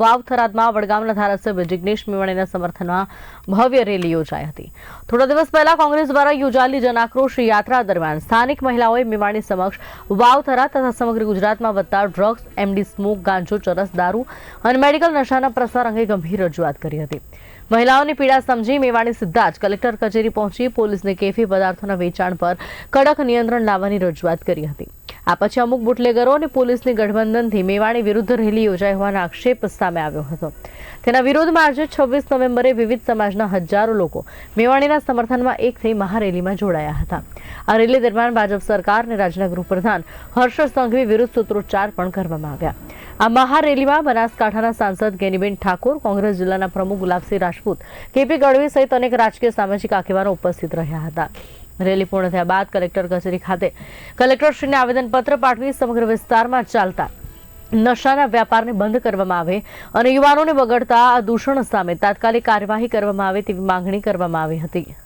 વાવ થરાદમાં વડગામના ધારાસભ્ય જિગ્નેશ મેવાણીના સમર્થનમાં ભવ્ય રેલી યોજાઈ હતી. થોડા દિવસ પહેલા કોંગ્રેસ દ્વારા યોજાયેલી જનાક્રોશ યાત્રા દરમિયાન સ્થાનિક મહિલાઓએ મેવાણી સમક્ષ વાવ થરાદ તથા સમગ્ર ગુજરાતમાં વધતા ડ્રગ્સ, એમડી સ્મોક, ગાંજો, ચરસ, દારૂ અને મેડિકલ નશાના પ્રસાર અંગે ગંભીર રજૂઆત કરી હતી. મહિલાઓની પીડા સમજી મેવાણી સીધા જ કલેક્ટર કચેરી પહોંચી પોલીસને કેફી પદાર્થોના વેચાણ પર કડક નિયંત્રણ લાવવાની રજૂઆત કરી હતી. આ પછી અમુક બુટલેગરો અને પોલીસની ગઠબંધનથી મેવાણી વિરુદ્ધ રેલી યોજાઈ હોવાના આક્ષેપ સામે આવ્યો હતો. તેના વિરોધમાં આજે છવ્વીસ નવેમ્બરે વિવિધ સમાજના હજારો લોકો મેવાણીના સમર્થનમાં એક થઈ મહારેલીમાં જોડાયા હતા. આ રેલી દરમિયાન ભાજપ સરકાર અને રાજ્યના ગૃહપ્રધાન હર્ષ સંઘવી વિરુદ્ધ સૂત્રોચ્ચાર પણ કરવામાં આવ્યા. આ મહારેલીમાં બનાસકાંઠાના સાંસદ ગેનીબેન ઠાકોર, કોંગ્રેસ જિલ્લાના પ્રમુખ ગુલાબસિંહ રાજપૂત, કેપી ગઢવી સહિત અનેક રાજકીય સામાજિક આગેવાનો ઉપસ્થિત રહ્યા હતા. રેલી પૂર્ણ થયા બાદ કલેક્ટર કચેરી ખાતે કલેક્ટરશ્રીને આવેદનપત્ર પાઠવી સમગ્ર વિસ્તારમાં ચાલતા નશાના વ્યાપારને બંધ કરવામાં આવે અને યુવાનોને બગડતા દૂષણ સામે તાત્કાલિક કાર્યવાહી કરવામાં આવે તેવી માંગણી કરવામાં આવી હતી.